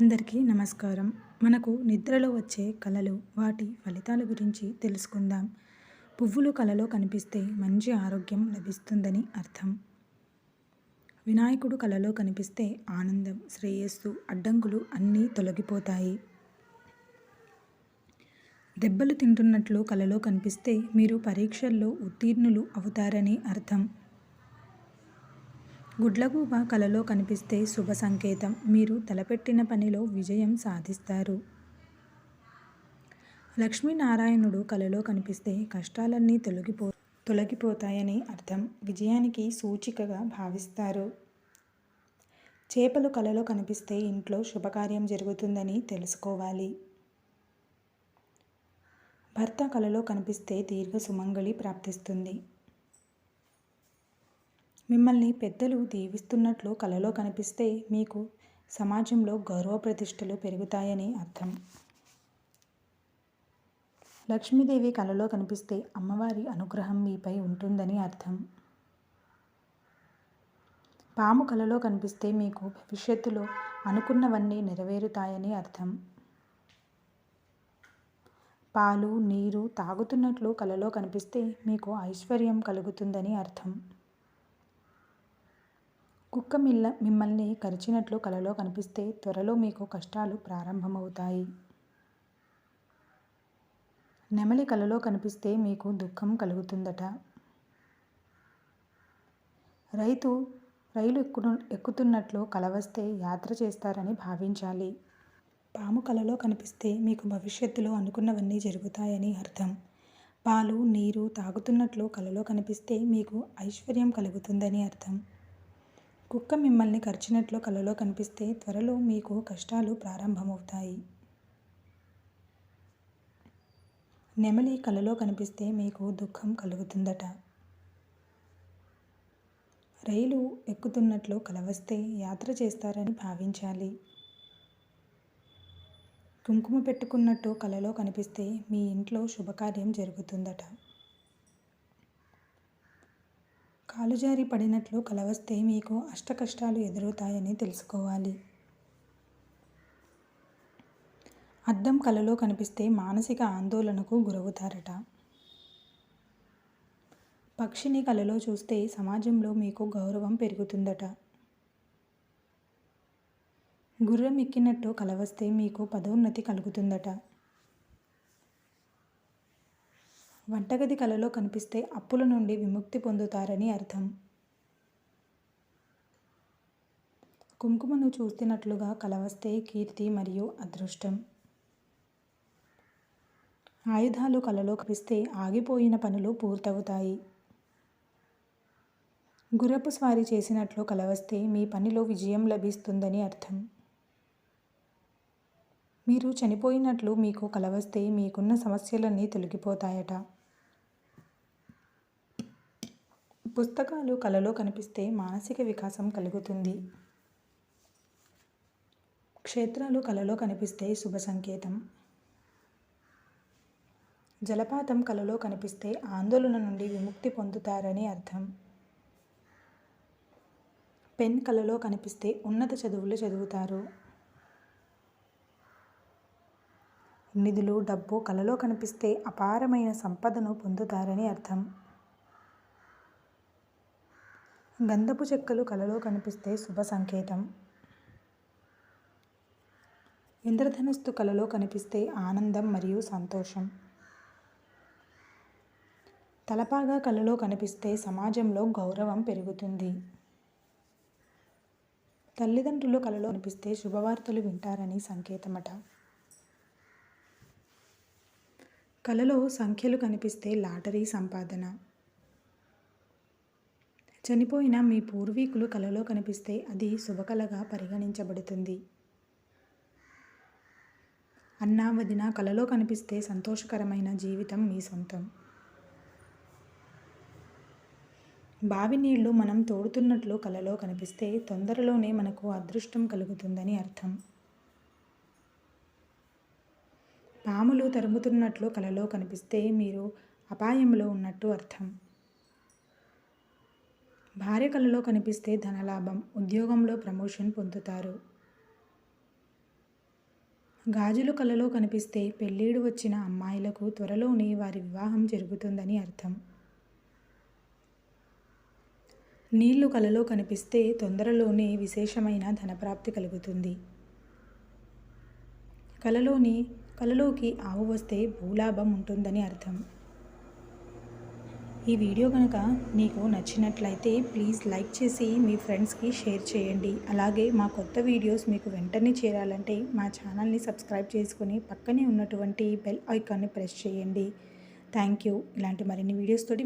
అందరికీ నమస్కారం. మనకు నిద్రలో వచ్చే కళలు వాటి ఫలితాల గురించి తెలుసుకుందాం. పువ్వులు కలలో కనిపిస్తే మంచి ఆరోగ్యం లభిస్తుందని అర్థం. వినాయకుడు కలలో కనిపిస్తే ఆనందం శ్రేయస్సు అడ్డంకులు అన్నీ తొలగిపోతాయి. దెబ్బలు తింటున్నట్లు కలలో కనిపిస్తే మీరు పరీక్షల్లో ఉత్తీర్ణులు అవుతారని అర్థం. గుడ్లగూబ కలలో కనిపిస్తే శుభ సంకేతం. మీరు తలపెట్టిన పనిలో విజయం సాధిస్తారు. లక్ష్మీనారాయణుడు కలలో కనిపిస్తే కష్టాలన్నీ తొలగిపో తొలగిపోతాయని అర్థం. విజయానికి సూచికగా భావిస్తారు. చేపలు కలలో కనిపిస్తే ఇంట్లో శుభకార్యం జరుగుతుందని తెలుసుకోవాలి. భర్త కలలో కనిపిస్తే దీర్ఘ సుమంగళి ప్రాప్తిస్తుంది. మిమ్మల్ని పెద్దలు దీవిస్తున్నట్లు కలలో కనిపిస్తే మీకు సమాజంలో గౌరవ ప్రతిష్టలు పెరుగుతాయని అర్థం. లక్ష్మీదేవి కలలో కనిపిస్తే అమ్మవారి అనుగ్రహం మీపై ఉంటుందని అర్థం. పాము కలలో కనిపిస్తే మీకు భవిష్యత్తులో అనుకున్నవన్నీ నెరవేరుతాయని అర్థం. పాలు నీరు తాగుతున్నట్లు కలలో కనిపిస్తే మీకు ఐశ్వర్యం కలుగుతుందని అర్థం. కుక్క మిల్ల మిమ్మల్ని కరిచినట్లు కలలో కనిపిస్తే త్వరలో మీకు కష్టాలు ప్రారంభమవుతాయి. నెమలి కలలో కనిపిస్తే మీకు దుఃఖం కలుగుతుందట. రైతు రైలు ఎక్కు ఎక్కుతున్నట్లు కలవస్తే యాత్ర చేస్తారని భావించాలి. పాము కలలో కనిపిస్తే మీకు భవిష్యత్తులో అనుకున్నవన్నీ జరుగుతాయని అర్థం. పాలు నీరు తాగుతున్నట్లు కలలో కనిపిస్తే మీకు ఐశ్వర్యం కలుగుతుందని అర్థం. కుక్క మిమ్మల్ని కరిచినట్లు కలలో కనిపిస్తే త్వరలో మీకు కష్టాలు ప్రారంభమవుతాయి. నెమలి కలలో కనిపిస్తే మీకు దుఃఖం కలుగుతుందట. రైలు ఎక్కుతున్నట్లు కలవస్తే యాత్ర చేస్తారని భావించాలి. కుంకుమ పెట్టుకున్నట్టు కలలో కనిపిస్తే మీ ఇంట్లో శుభకార్యం జరుగుతుందట. కాలుజారి పడినట్లు కలవస్తే మీకు అష్టకష్టాలు ఎదురవుతాయని తెలుసుకోవాలి. అద్దం కలలో కనిపిస్తే మానసిక ఆందోళనకు గురవుతారట. పక్షిని కలలో చూస్తే సమాజంలో మీకు గౌరవం పెరుగుతుందట. గుర్రం ఎక్కినట్టు కలవస్తే మీకు పదోన్నతి కలుగుతుందట. వంటగది కలలో కనిపిస్తే అప్పుల నుండి విముక్తి పొందుతారని అర్థం. కుంకుమను చూస్తున్నట్లుగా కలవస్తే కీర్తి మరియు అదృష్టం. ఆయుధాలు కలలో కనిపిస్తే ఆగిపోయిన పనులు పూర్తవుతాయి. గుర్రపు స్వారీ చేసినట్లు కలవస్తే మీ పనిలో విజయం లభిస్తుందని అర్థం. మీరు చనిపోయినట్లు మీకు కలవస్తే మీకున్న సమస్యలన్నీ తొలగిపోతాయట. పుస్తకాలు కలలో కనిపిస్తే మానసిక వికాసం కలుగుతుంది. క్షేత్రాలు కలలో కనిపిస్తే శుభ సంకేతం. జలపాతం కలలో కనిపిస్తే ఆందోళన నుండి విముక్తి పొందుతారని అర్థం. పెన్ కలలో కనిపిస్తే ఉన్నత చదువులు చదువుతారు. నిధులు డబ్బు కలలో కనిపిస్తే అపారమైన సంపదను పొందుతారని అర్థం. గంధపు చెక్కలు కలలో కనిపిస్తే శుభ సంకేతం. ఇంద్రధనస్సు కలలో కనిపిస్తే ఆనందం మరియు సంతోషం. తలపాగా కలలో కనిపిస్తే సమాజంలో గౌరవం పెరుగుతుంది. తల్లిదండ్రులు కలలో కనిపిస్తే శుభవార్తలు వింటారని సంకేతమట. కలలో సంఖ్యలు కనిపిస్తే లాటరీ సంపాదన. చనిపోయిన మీ పూర్వీకులు కలలో కనిపిస్తే అది శుభకళగా పరిగణించబడుతుంది. అన్నా వదిన కలలో కనిపిస్తే సంతోషకరమైన జీవితం మీ సొంతం. బావి నీళ్ళు మనం తోడుతున్నట్లు కలలో కనిపిస్తే తొందరలోనే మనకు అదృష్టం కలుగుతుందని అర్థం. పాములు తరుముతున్నట్లు కలలో కనిపిస్తే మీరు అపాయంలో ఉన్నట్టు అర్థం. భార్య కలలో కనిపిస్తే ధనలాభం ఉద్యోగంలో ప్రమోషన్ పొందుతారు. గాజులు కలలో కనిపిస్తే పెళ్ళీడు వచ్చిన అమ్మాయిలకు త్వరలోనే వారి వివాహం జరుగుతుందని అర్థం. నీళ్ళు కలలో కనిపిస్తే తొందరలోనే విశేషమైన ధనప్రాప్తి కలుగుతుంది. కలలోని కలలోకి ఆవు వస్తే భూలాభం ఉంటుందని అర్థం. ఈ వీడియో కనుక మీకు నచ్చినట్లయితే ప్లీజ్ లైక్ చేసి మీ ఫ్రెండ్స్కి షేర్ చేయండి. అలాగే మా కొత్త వీడియోస్ మీకు వెంటనే చేరాలంటే మా ఛానల్ని సబ్స్క్రైబ్ చేసుకుని పక్కనే ఉన్నటువంటి బెల్ ఐకాన్ని ప్రెస్ చేయండి. Thank you. ఇలాంటి మరిన్ని వీడియోస్ తోటి